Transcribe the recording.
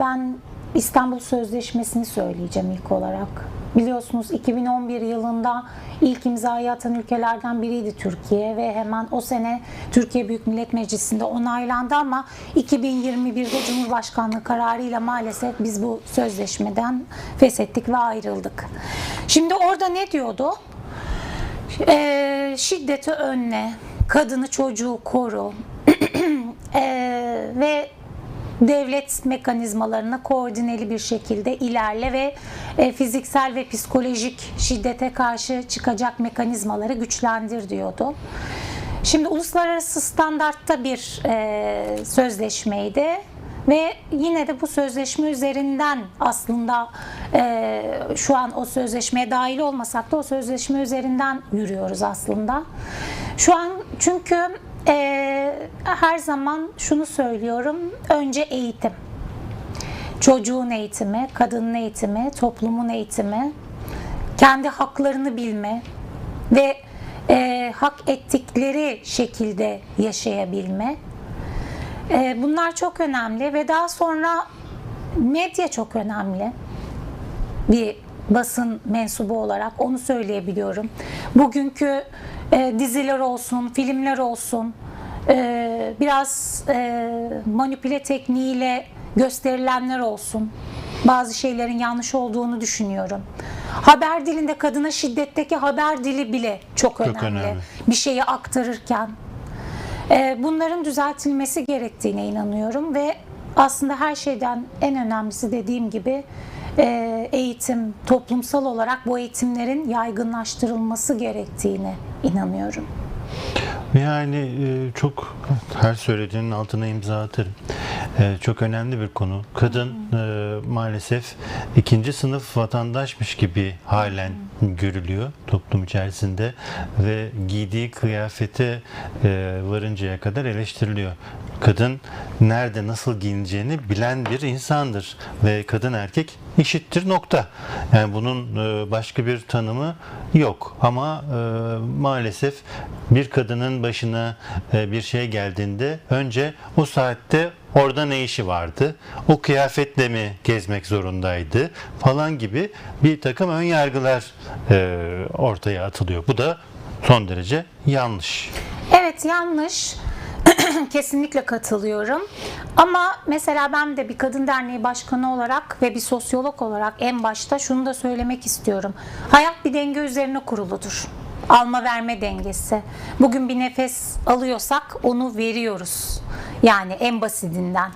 Ben İstanbul Sözleşmesi'ni söyleyeceğim ilk olarak. Biliyorsunuz 2011 yılında ilk imzayı atan ülkelerden biriydi Türkiye ve hemen o sene Türkiye Büyük Millet Meclisi'nde onaylandı ama 2021'de Cumhurbaşkanlığı kararıyla maalesef biz bu sözleşmeden feshettik ve ayrıldık. Şimdi orada ne diyordu? Ee, şiddeti önle, kadını çocuğu koru Ee, ve devlet mekanizmalarına koordineli bir şekilde ilerle ve e, fiziksel ve psikolojik şiddete karşı çıkacak mekanizmaları güçlendir diyordu. Şimdi uluslararası standartta bir e, sözleşmeydi ve yine de bu sözleşme üzerinden aslında e, şu an o sözleşmeye dahil olmasak da o sözleşme üzerinden yürüyoruz aslında. Şu an çünkü e, her zaman şunu söylüyorum önce eğitim çocuğun eğitimi, kadının eğitimi, toplumun eğitimi, kendi haklarını bilme ve e, hak ettikleri şekilde yaşayabilme. E, bunlar çok önemli ve daha sonra medya çok önemli. Bir basın mensubu olarak onu söyleyebiliyorum. Bugünkü e, diziler olsun, filmler olsun, e, biraz e, manipüle tekniğiyle gösterilenler olsun. Bazı şeylerin yanlış olduğunu düşünüyorum. Haber dilinde kadına şiddetteki haber dili bile çok, önemli. önemli. Bir şeyi aktarırken. Ee, Bunların düzeltilmesi gerektiğine inanıyorum ve aslında her şeyden en önemlisi dediğim gibi e, eğitim, toplumsal olarak bu eğitimlerin yaygınlaştırılması gerektiğine inanıyorum. Yani e, çok her söylediğinin altına imza atarım. E, Çok önemli bir konu. Kadın e, maalesef ikinci sınıf vatandaşmış gibi halen görülüyor toplum içerisinde ve giydiği kıyafete e, varıncaya kadar eleştiriliyor. Kadın nerede nasıl giyineceğini bilen bir insandır ve kadın erkek eşittir nokta. Yani bunun e, başka bir tanımı yok ama e, maalesef bir kadının başına e, bir şey geldiğinde önce o saatte orada ne işi vardı? O kıyafetle mi gezmek zorundaydı? Falan gibi bir takım ön yargılar e, ortaya atılıyor. Bu da son derece yanlış. Evet yanlış. Kesinlikle katılıyorum. Ama mesela ben de bir kadın derneği başkanı olarak ve bir sosyolog olarak en başta şunu da söylemek istiyorum. Hayat bir denge üzerine kuruludur. Alma verme dengesi. Bugün bir nefes alıyorsak onu veriyoruz. Yani en basitinden.